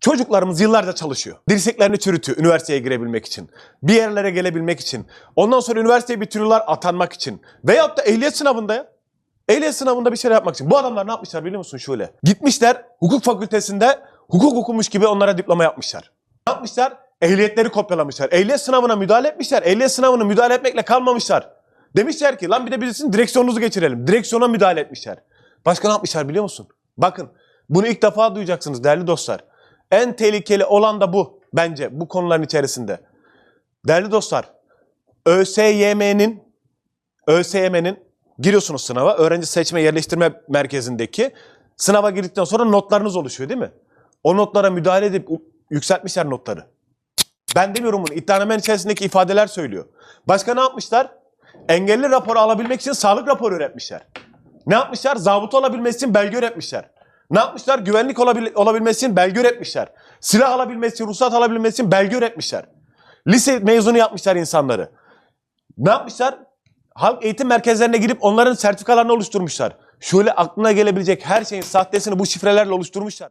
Çocuklarımız yıllarca çalışıyor. Dirseklerini çürütüyor üniversiteye girebilmek için. Bir yerlere gelebilmek için. Ondan sonra üniversiteyi bitiriyorlar atanmak için. Veyahut da ehliyet sınavında ya. Ehliyet sınavında bir şeyler yapmak için. Bu adamlar ne yapmışlar biliyor musun şöyle? Gitmişler hukuk fakültesinde hukuk okumuş gibi onlara diploma yapmışlar. Ne yapmışlar? Ehliyetleri kopyalamışlar. Ehliyet sınavına müdahale etmişler. Ehliyet sınavına müdahale etmekle kalmamışlar. Demişler ki lan bir de birisinin direksiyonunuzu geçirelim. Direksiyona müdahale etmişler. Başka ne yapmışlar biliyor musun? Bakın bunu ilk defa duyacaksınız değerli dostlar. En tehlikeli olan da bu bence bu konuların içerisinde. Değerli dostlar, ÖSYM'nin ÖSYM'nin giriyorsunuz sınava. Öğrenci seçme yerleştirme merkezindeki sınava girdikten sonra notlarınız oluşuyor değil mi? O notlara müdahale edip yükseltmişler notları. Ben demiyorum bunu. İddianamenin içerisindeki ifadeler söylüyor. Başka ne yapmışlar? Engelli raporu alabilmek için sağlık raporu üretmişler. Ne yapmışlar? Zabıta olabilmesi için belge üretmişler. Ne yapmışlar? Güvenlik olabil- olabilmesi için belge üretmişler. Silah alabilmesi için, ruhsat alabilmesi için belge üretmişler. Lise mezunu yapmışlar insanları. Ne yapmışlar? Halk eğitim merkezlerine girip onların sertifikalarını oluşturmuşlar. Şöyle aklına gelebilecek her şeyin sahtesini bu şifrelerle oluşturmuşlar.